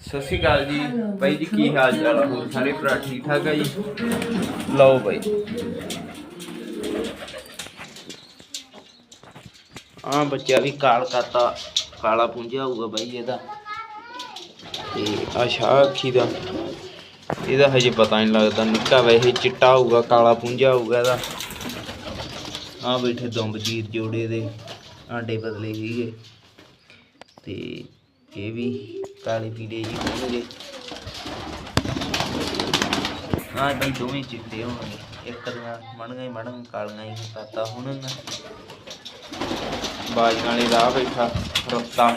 ਸਤਿ ਸ਼੍ਰੀ ਅਕਾਲ ਜੀ। ਬਾਈ ਜੀ, ਕੀ ਹਾਲ ਚਾਲ ਆ? ਹੋਰ ਸਾਰੇ ਭਰਾ ਠੀਕ ਠਾਕ ਆ ਜੀ? ਲਓ ਬਾਈ। ਆ ਬੱਚਾ ਵੀ ਕਾਲ ਕਰਤਾ। ਕਾਲਾ ਪੁੰਜਿਆ ਹੋਊਗਾ ਬਾਈ ਇਹਦਾ। ਤੇ ਆ ਸ਼ਾਹ ਅੱਖੀ ਦਾ। ਇਹਦਾ ਹਜੇ ਪਤਾ ਨਹੀਂ ਲੱਗਦਾ। ਨਿੱਕਾ ਵੈਸੇ ਚਿੱਟਾ ਹੋਊਗਾ, ਕਾਲਾ ਪੁੰਜਿਆ ਹੋਊਗਾ ਇਹਦਾ। ਆ ਬੈਠੇ ਦੋ ਵਜ਼ੀਰ ਜੋੜੇ ਦੇ। ਆਂਡੇ ਬਦਲੇ ਸੀਗੇ। ਤੇ ਇਹ ਵੀ ਕਾਲੇ ਪੀਲੇ ਜੀ ਹੋਣਗੇ। ਹਾਂ ਬਈ ਦੋਵੇਂ ਚਿੱਟੇ ਹੋਣਗੇ। ਇੱਕ ਦੀਆਂ ਮਣੀਆਂ ਹੀ ਮਣੀਆਂ ਕਾਲੀਆਂ ਹੀ ਕਰਤਾ ਹੁਣ ਨਾ ਬਾਜ ਨਾਲੇ ਰਾਹ ਬੈਠਾ ਰੱਤਾ।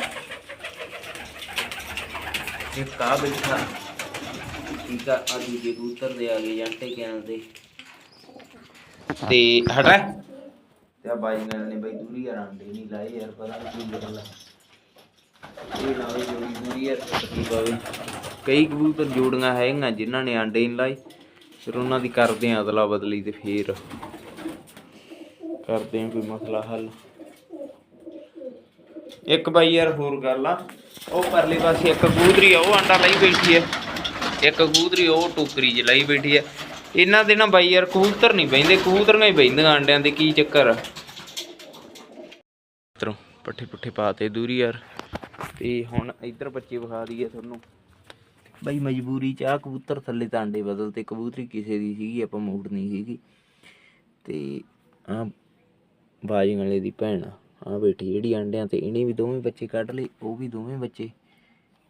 ਇਹ ਕਾ ਬੈਠਾ। ਠੀਕ ਆ ਆ ਦੂਜੇ ਕਬੂਤਰ ਦੇ ਆ ਗਏ ਜਾਂਟੇ ਦੇ। ਤੇ ਹਟਾ। ਤੇ ਆ ਬਾਈ ਨਾਲ ਨੇ ਬਈ ਦੂਰੀ ਯਾਰ ਆਂਡੇ ਨਹੀਂ ਲਾਏ ਯਾਰ ਪਤਾ ਨਹੀਂ ਕੀ ਗੱਲ ਇਹ ਲਾਵੇ ਜੋੜੀ ਦੂਰੀ ਯਾਰ ਕੀ ਪਾਵੇ ਕਈ ਕਬੂਤਰ ਜੋੜੀਆਂ ਹੈਗੀਆਂ ਜਿਨ੍ਹਾਂ ਨੇ ਆਂਡੇ ਨਹੀਂ ਲਾਏ, ਫਿਰ ਉਹਨਾਂ ਦੀ ਕਰਦੇ ਆ ਅਦਲਾ ਬਦਲੀ ਤੇ ਫੇਰ ਕਰਦੇ ਆ ਕੋਈ ਮਸਲਾ ਹੱਲ। ਇੱਕ ਬਾਈ ਯਾਰ ਹੋਰ ਗੱਲ ਆ, ਉਹ ਪਰਲੇ ਪਾਸੇ ਇੱਕ ਕਬੂਤਰੀ ਆ, ਉਹ ਆਂਡਾ ਲਈ ਬੈਠੀ ਹੈ। ਇੱਕ ਕਬੂਤਰੀ ਉਹ ਟੋਕਰੀ 'ਚ ਲਈ ਬੈਠੀ ਹੈ। ਇਹਨਾਂ ਦੇ ਨਾ ਬਾਈ ਯਾਰ ਕਬੂਤਰ ਨਹੀਂ ਬੈਂਦੇ ਕਬੂਤਰੀਆਂ ਹੀ ਬੈਂਦੀਆਂ ਆਂਡਿਆਂ ਦੇ, ਕੀ ਚੱਕਰ ਆ। ਤਰੋਂ ਪੱਠੇ ਪੁੱਠੇ ਪਾਤੇ ਦੂਰੀ ਯਾਰ। ਤੇ ਹੁਣ ਇੱਧਰ ਬੱਚੇ ਵਿਖਾ ਦਈਏ ਤੁਹਾਨੂੰ। ਬਾਈ ਮਜਬੂਰੀ ਚ ਆ ਕਬੂਤਰ ਥੱਲੇ ਤਾਂ ਆਂਡੇ ਬਦਲਤੇ ਕਬੂਤਰੀ ਕਿਸੇ ਦੀ ਸੀਗੀ, ਆਪਾਂ ਮੂਡ ਨਹੀਂ ਸੀਗੀ। ਤੇ ਆ ਬਾਜੀ ਵਾਲੇ ਦੀ ਭੈਣ ਆ ਬੈਠੀ ਜਿਹੜੀ ਆਂਡਿਆਂ ਤੇ, ਇਹਨੇ ਵੀ ਦੋਵੇਂ ਬੱਚੇ ਕੱਢ ਲਏ, ਉਹ ਵੀ ਦੋਵੇਂ ਬੱਚੇ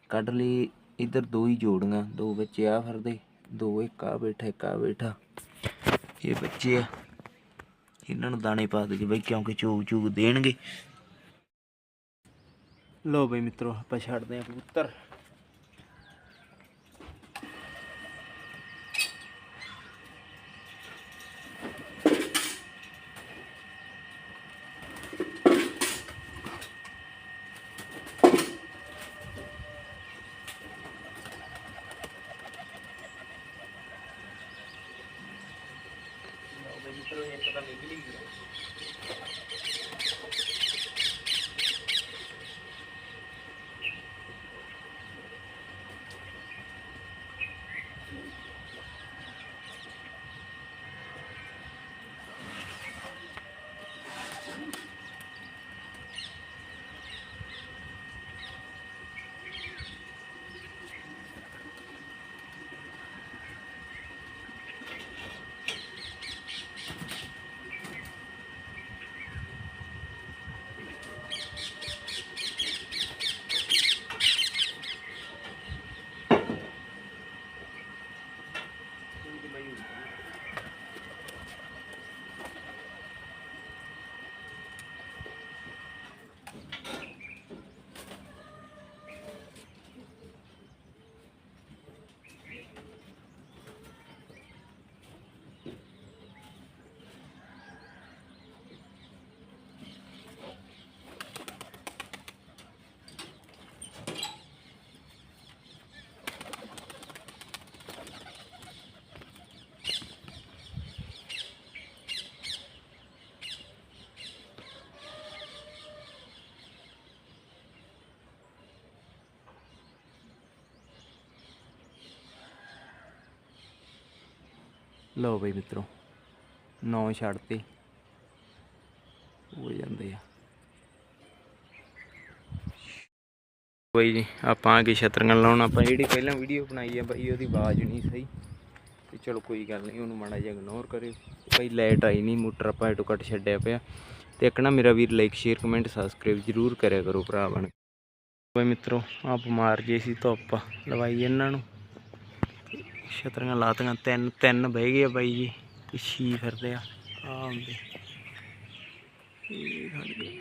ਕੱਢ ਲਏ। ਇੱਧਰ ਦੋ ਹੀ ਜੋੜੀਆਂ, ਦੋ ਬੱਚੇ ਆ ਫਿਰਦੇ ਦੋ ਇੱਕ ਆ ਬੈਠਾ, ਇੱਕ ਆ ਬੈਠਾ। ਇਹ ਬੱਚੇ ਆ, ਇਹਨਾਂ ਨੂੰ ਦਾਣੇ ਪਾ ਦੇ ਬਈ ਕਿਉਂਕਿ ਚੂਗ ਚੂਗ ਦੇਣਗੇ। ਲੋ ਬਈ ਮਿੱਤਰੋ ਆਪਾਂ ਛੱਡਦੇ ਆ ਕਬੂਤਰ। ਲਓ ਬਈ ਮਿੱਤਰੋ, ਨੌ ਛੱਡਤੇ। ਹੋ ਜਾਂਦੇ ਆ। ਬਈ ਜੀ, ਆਪਾਂ ਆ ਕੇ ਛਤਰੀਆਂ ਲਾਉਣ। ਆਪਾਂ ਜਿਹੜੀ ਪਹਿਲਾਂ ਵੀਡੀਓ ਬਣਾਈ ਆ ਬਈ, ਉਹਦੀ ਆਵਾਜ਼ ਨਹੀਂ ਸਹੀ। ਤੇ ਚਲੋ ਕੋਈ ਗੱਲ ਨਹੀਂ, ਉਹਨੂੰ ਮਾੜਾ ਜਿਹਾ ਇਗਨੋਰ ਕਰਿਓ। ਬਈ ਲਾਈਟ ਆਈ ਨਹੀਂ, ਮੋਟਰ ਆਪਾਂ ਐਟੋ ਕੱਟ ਛੱਡਿਆ ਪਿਆ। ਤੇ ਇੱਕ ਨਾ ਮੇਰਾ ਵੀਰ ਲਾਈਕ ਸ਼ੇਅਰ ਕਮੈਂਟ ਸਬਸਕ੍ਰਾਈਬ ਜ਼ਰੂਰ ਕਰਿਆ ਕਰੋ ਭਰਾ ਬਣ ਕੇ। ਬਈ ਮਿੱਤਰੋ ਆ ਬਿਮਾਰ ਜੇ ਸੀ ਧੁੱਪ, ਲਵਾਈ ਇਹਨਾਂ ਨੂੰ। ਛਤਰੀਆਂ ਲਾਤੀਆਂ, ਤਿੰਨ ਤਿੰਨ ਬਹਿ ਗਏ ਆ ਬਾਈ ਜੀ, ਤੇ ਛੀ ਫਿਰਦੇ ਆ। ਆ ਹੁੰਦੇ ਇਹ ਖੜ ਗਏ।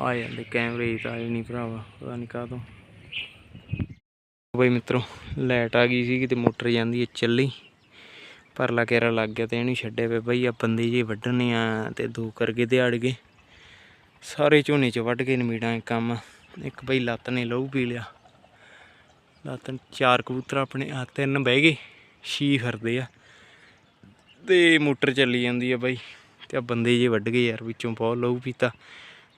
ਆ ਜਾਂਦੇ, ਕੈਮਰੇ ਤਾਂ ਆਏ ਨਹੀਂ ਭਰਾਵਾ, ਪਤਾ ਨਹੀਂ ਕਾਹ ਤੋਂ ਬਈ ਮਿੱਤਰੋ, ਲਾਈਟ ਆ ਗਈ ਸੀ ਤੇ ਮੋਟਰ ਜਾਂਦੀ ਹੈ ਚੱਲੀ। ਪਰਲਾ ਕੇਰਾ ਲੱਗ ਗਿਆ ਤੇ ਇਹਨੂੰ ਛੱਡੇ ਪਏ। ਬਈ ਆ ਬੰਦੇ ਜੇ ਵੱਢਣੇ ਆ ਤੇ ਦੋ ਕਰਕੇ ਦਿਹਾੜ ਗਏ ਸਾਰੇ ਝੋਨੇ ਚ ਵੱਢ ਕੇ ਨਮੀੜਾਂ ਕੰਮ। ਇੱਕ ਬਈ ਲੱਤ ਨੇ ਲਹੂ ਪੀ ਲਿਆ। ਲੱਤ ਚਾਰ ਕਬੂਤਰ ਆਪਣੇ ਆ ਤਿੰਨ ਬਹਿ ਗਏ, ਛੀ ਫਿਰਦੇ ਆ। ਤੇ ਮੋਟਰ ਚੱਲੀ ਜਾਂਦੀ ਆ ਬਾਈ। ਤੇ ਆ ਬੰਦੇ ਜੇ ਵੱਢ ਗਏ ਯਾਰ, ਵਿੱਚੋਂ ਬਹੁਤ ਲਹੂ ਪੀਤਾ।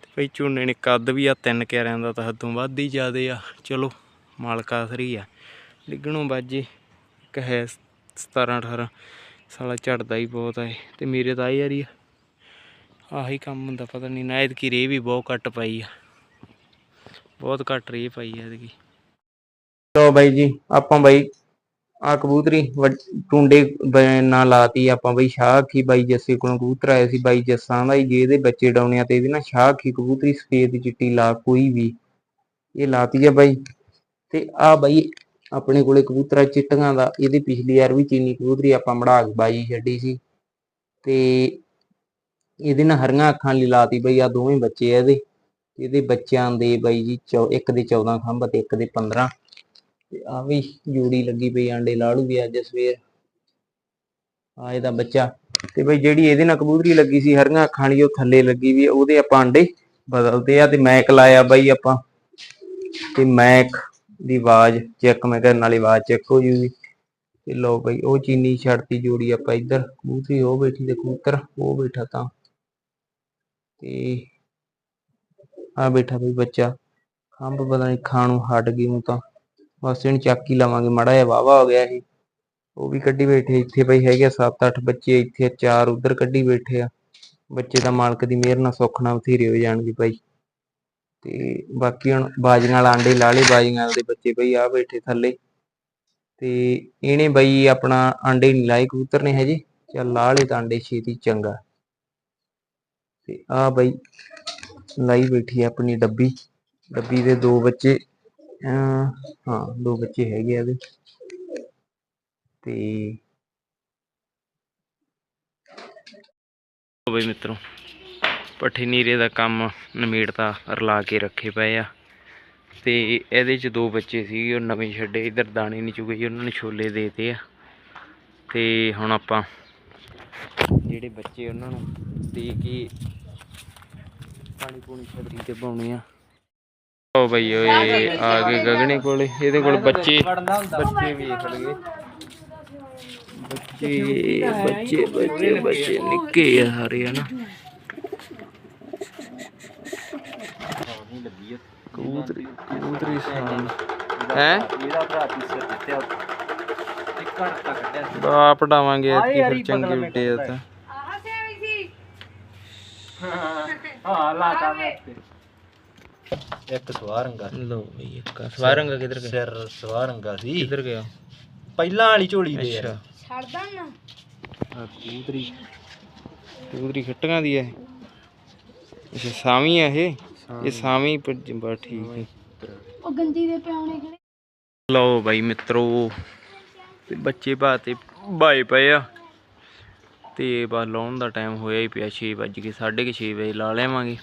ਤੇ ਬਈ ਝੋਨੇ ਨੇ ਕੱਦ ਵੀ ਆ ਤਿੰਨ ਕਿਆਰਿਆਂ ਦਾ ਤਾਂ ਹੱਦੋਂ ਵੱਧ ਹੀ ਜ਼ਿਆਦੇ ਆ। ਚਲੋ, ਮਾਲਕਾ ਆਸਰੀ ਆ। ਡਿੱਗਣੋਂ ਬਾਜੇ ਇੱਕ ਹੈ 17 18 ਸਾਲਾ ਝੜਦਾ ਹੀ ਬਹੁਤ ਆ ਤੇ ਮੇਰੇ ਤਾਂ ਆ ਯਾਰੀ ਆ। ਆਹੀ ਕੰਮ ਹੁੰਦਾ, ਪਤਾ ਨਹੀਂ ਨਾ ਇਹਦੀ ਰੇ ਵੀ ਬਹੁਤ ਘੱਟ ਪਾਈ ਆ। ਬਹੁਤ ਘੱਟ ਰੇ ਪਾਈ ਆ ਇਹਦੀ ਲੋ ਬਾਈ ਜੀ, ਆਪਾਂ ਬਾਈ ਆ ਕਬੂਤਰੀ ਟੁੰਡੇ ਨਾਲ ਲਾਤੀ ਆਪਾਂ ਬਾਈ ਸ਼ਾਹ ਅੱਖੀ, ਬਾਈ ਜੱਸੇ ਕੋਲੋਂ ਕਬੂਤਰ ਆਏ ਸੀ, ਬਾਈ ਜੱਸਾਂ ਦਾ ਹੀ ਜੇ, ਇਹਦੇ ਬੱਚੇ ਡਾਉਣੇ ਤੇ ਇਹਦੇ ਨਾਲ ਸ਼ਾਹ ਕਬੂਤਰੀ ਸਫੇਦ ਚਿੱਟੀ ਲਾ, ਕੋਈ ਵੀ ਇਹ ਲਾਤੀ ਆ ਬਾਈ। ਤੇ ਆ ਬਾਈ ਆਪਣੇ ਕੋਲੇ ਕਬੂਤਰਾ ਚਿੱਟੀਆਂ ਦਾ, ਇਹਦੀ ਪਿਛਲੀ ਵਾਰ ਵੀ ਚੀਨੀ ਕਬੂਤਰੀ ਆਪਾਂ ਮੜਾ ਕੇ ਛੱਡੀ ਸੀ। ਤੇ ਇਹਦੇ ਨਾਲ ਹਰੀਆਂ ਅੱਖਾਂ ਲਈ ਲਾਤੀ ਬਈ ਆ ਦੋਵੇਂ ਬੱਚੇ ਆ ਇਹਦੇ। ਇਹਦੇ ਬੱਚਿਆਂ ਦੇ ਬਾਈ ਜੀ ਇੱਕ ਦੇ 14 ਖੰਭ ਤੇ ਇੱਕ ਦੇ 15 ਤੇ ਆ ਵੀ ਜੋੜੀ ਲੱਗੀ ਪਈ ਆਂਡੇ ਲਾੜੂ ਵੀ ਅੱਜ ਸਵੇਰ। ਆ ਇਹਦਾ ਬੱਚਾ। ਤੇ ਬਈ ਜਿਹੜੀ ਇਹਦੇ ਨਾਲ ਕਬੂਤਰੀ ਲੱਗੀ ਸੀ, ਹਰੀਆਂ ਅੱਖਾਂ ਵਾਲੀ, ਉਹ ਥੱਲੇ ਲੱਗੀ ਵੀ ਉਹਦੇ ਆਪਾਂ ਆਂਡੇ ਬਦਲਦੇ ਆ ਤੇ ਮੈਕ ਲਾਇਆ ਬਾਈ ਆਪਾਂ। ਤੇ ਮੈਕ ਦੀ ਆਵਾਜ਼ ਚੈੱਕ, ਮੈਂ ਕਰਨ ਵਾਲੀ ਆਵਾਜ਼ ਚੈੱਕ ਹੋ ਜੂਗੀ। ਤੇ ਲਓ ਬਈ, ਉਹ ਚੀਨੀ ਛੱਡਤੀ ਜੋੜੀ ਆਪਾਂ ਇੱਧਰ, ਕਬੂਤਰੀ ਉਹ ਬੈਠੀ ਤੇ ਕਬੂਤਰ, ਉਹ ਬੈਠਾ ਤਾਂ। ਤੇ ਆ ਬੈਠਾ ਬਈ ਬੱਚਾ, ਖੰਭ ਪਤਾ ਨਹੀਂ ਖਾਣੋਂ ਹਟ ਗਈ ਹੁਣ ਤਾਂ। ਬਸ ਇਹਨੂੰ ਚੱਕ ਹੀ ਲਵਾਂਗੇ, ਮਾੜਾ ਜਿਹਾ ਵਾਵਾ ਹੋ ਗਿਆ ਇਹ। ਉਹ ਵੀ ਕੱਢੀ ਬੈਠੇ ਇੱਥੇ ਬਈ ਹੈਗੇ 7-8 ਬੱਚੇ, ਇੱਥੇ ਚਾਰ ਉਧਰ ਕੱਢੀ ਬੈਠੇ ਆ। ਬੱਚੇ ਤਾਂ ਮਾਲਕ ਦੀ ਮਿਹਰ ਨਾਲ ਸੁੱਖ ਨਾਲ ਬਥੇਰੇ ਹੋ ਜਾਣਗੇ ਬਾਈ। ਤੇ ਬਾਕੀ ਹੁਣ ਬਾਜੀਆਂ ਵਾਲਾ ਆਂਡੇ ਲਾ ਲਏ, ਬਾਜੀਆਂ ਦੇ ਬੱਚੇ ਬਈ ਆ ਬੈਠੇ ਥੱਲੇ। ਤੇ ਇਹਨੇ ਬਈ ਆਪਣਾ ਆਂਡੇ ਨਹੀਂ ਲਾਏ, ਕਬੂਤਰ ਨੇ ਹਜੇ। ਚੱਲ ਲਾ ਲਏ ਤਾਂ ਆਂਡੇ, ਛੇਤੀ ਚੰਗਾ। ਤੇ ਆ ਬਈ ਲਾਈ ਬੈਠੀ ਆ ਆਪਣੀ ਡੱਬੀ। ਡੱਬੀ ਦੇ ਦੋ ਬੱਚੇ ਹਾਂ, ਦੋ ਬੱਚੇ ਹੈਗੇ ਆ ਇਹਦੇ। ਤੇ ਲਓ ਬਈ ਮਿੱਤਰੋ। ਪੱਠੇ ਨੀਰੇ ਦਾ ਕੰਮ ਨਮੇੜਤਾ ਰਲਾ ਕੇ ਰੱਖੇ ਪਏ ਆ। ਤੇ ਇਹਦੇ ਚ ਦੋ ਬੱਚੇ ਸੀ ਉਹ ਨਵੇਂ ਛੱਡੇ, ਇਧਰ ਦਾਣੇ ਨਹੀਂ ਚੁਗੇ ਉਹਨਾਂ ਨੇ ਛੋਲੇ ਦੇਤੇ ਆ। ਤੇ ਹੁਣ ਆਪਾਂ ਜਿਹੜੇ ਬੱਚੇ ਉਹਨਾਂ ਨੂੰ ਦੇ ਕੇ ਪਾਣੀ ਪੂਣੀ ਛਤਰੀ ਤੇ ਪਾਉਣੇ ਆ। ਓ ਬਈ ਓਏ, ਆ ਗਏ ਗਗਨੇ ਕੋਲੇ। ਇਹਦੇ ਕੋਲ ਬੱਚੇ। ਬੱਚੇ ਵੇਖ ਲਗੇ ਬੱਚੇ ਬੱਚੇ ਬੱਚੇ ਬੱਚੇ, ਨਿੱਕੇ ਆ ਸਾਰੇ, ਹਨਾ। ਕਬੂਤਰੀ ਕਬੂਤਰੀ ਸਾਨ। ਹੈ? ਇਹਦਾ ਭਰਾ ਤੀਸਰ ਜਿੱਤਿਆ ਇੱਕ ਘੰਟਾ ਕੱਢਿਆ ਸੀ। ਬਾਪ ਡਾਵਾਂਗੇ ਐਤਕੀ ਫਿਰ ਚੰਗੇ ਉੱਡੇ ਆ ਤਾਂ ਹਾਂ ਲਾਤਾ ਮੈਂ ਤੇ ਇੱਕ ਸਵਾਰ ਰੰਗਾ ਸੀ ਲੋ ਬਈ ਇੱਕ ਸਵਾਰੰਗ ਕਿੱਧਰ ਗਿਆ? ਸਿਰ ਸਵਾਰ ਰੰਗਾ ਸੀ। ਕਿੱਧਰ ਗਿਆ? ਪਹਿਲਾਂ ਵਾਲੀ ਝੋਲੀ ਦੇ ਅੱਛਾ। ਆ ਕਬੂਤਰੀ। ਕਬੂਤਰੀ ਖੱਟੀਆਂ ਦੀ ਹੈ ਅੱਛਾ ਸਾਵੀਂ ਆ ਇਹ? ਇਹ ਸਾਵੀਂ। ਪਰ- ਬਸ ਠੀਕ ਹੈ। ਉਹ ਗੰਦੀ ਦੇ ਪਿਆਉਣੇ ਕਿਹੜੇ? ਲਓ ਬਾਈ ਮਿੱਤਰੋ ਤੇ ਬੱਚੇ ਬਾਤੇ ਬਾਏ ਪਏ ਆ। ਤੇ ਬਸ ਲਾਉਣ ਦਾ ਟਾਈਮ ਹੋਇਆ ਹੀ ਪਿਆ 6 ਵੱਜ ਕੇ 6:30 ਵਜੇ ਲਾ ਲੈਵਾਂਗੇ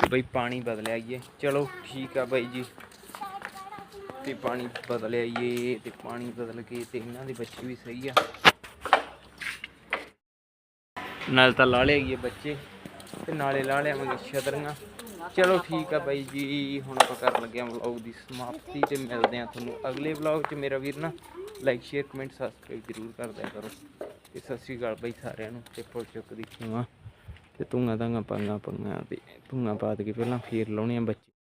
ਤੇ ਬਈ ਪਾਣੀ ਬਦਲ ਆਈਏ ਚਲੋ ਠੀਕ ਆ ਬਾਈ ਜੀ। ਤੇ ਪਾਣੀ ਬਦਲ ਆਈਏ ਤੇ ਪਾਣੀ ਬਦਲ ਕੇ ਤੇ ਇਹਨਾਂ ਦੇ ਬੱਚੇ ਵੀ ਸਹੀ ਆ। ਨਾਲ ਤਾਂ ਲਾ ਲਿਆਈਏ ਬੱਚੇ। ਤੇ ਨਾਲੇ ਲਾ ਲਿਆਵਾਂਗੇ ਛਤਰੀਆਂ। ਚਲੋ ਠੀਕ ਆ ਬਾਈ ਜੀ, ਹੁਣ ਆਪਾਂ ਕਰਨ ਲੱਗੇ ਹਾਂ ਵਲੌਗ ਦੀ ਸਮਾਪਤੀ ਤੇ ਮਿਲਦੇ ਹਾਂ ਤੁਹਾਨੂੰ ਅਗਲੇ ਵਲੌਗ 'ਚ। ਮੇਰਾ ਵੀਰ ਨਾ ਲਾਈਕ ਸ਼ੇਅਰ ਕਮੈਂਟ ਸਬਸਕ੍ਰਾਈਬ ਜ਼ਰੂਰ ਕਰ ਦਿਆ ਕਰੋ। ਤੇ ਸਤਿ ਸ਼੍ਰੀ ਅਕਾਲ ਬਾਈ ਸਾਰਿਆਂ ਨੂੰ, ਤੇ ਪੁੱਲ ਚੁੱਕ ਦੀ ਖੀਵਾ ਤੇ ਤੂੰਗਾ ਤਾਂਗਾ ਪੰਗਾ ਪੰਗਾ ਤੇ ਤੂੰਗਾ ਪਾ ਕੇ ਪਹਿਲਾਂ ਫੇਰ ਲਾਉਣੇ ਆ ਬੱਚੇ।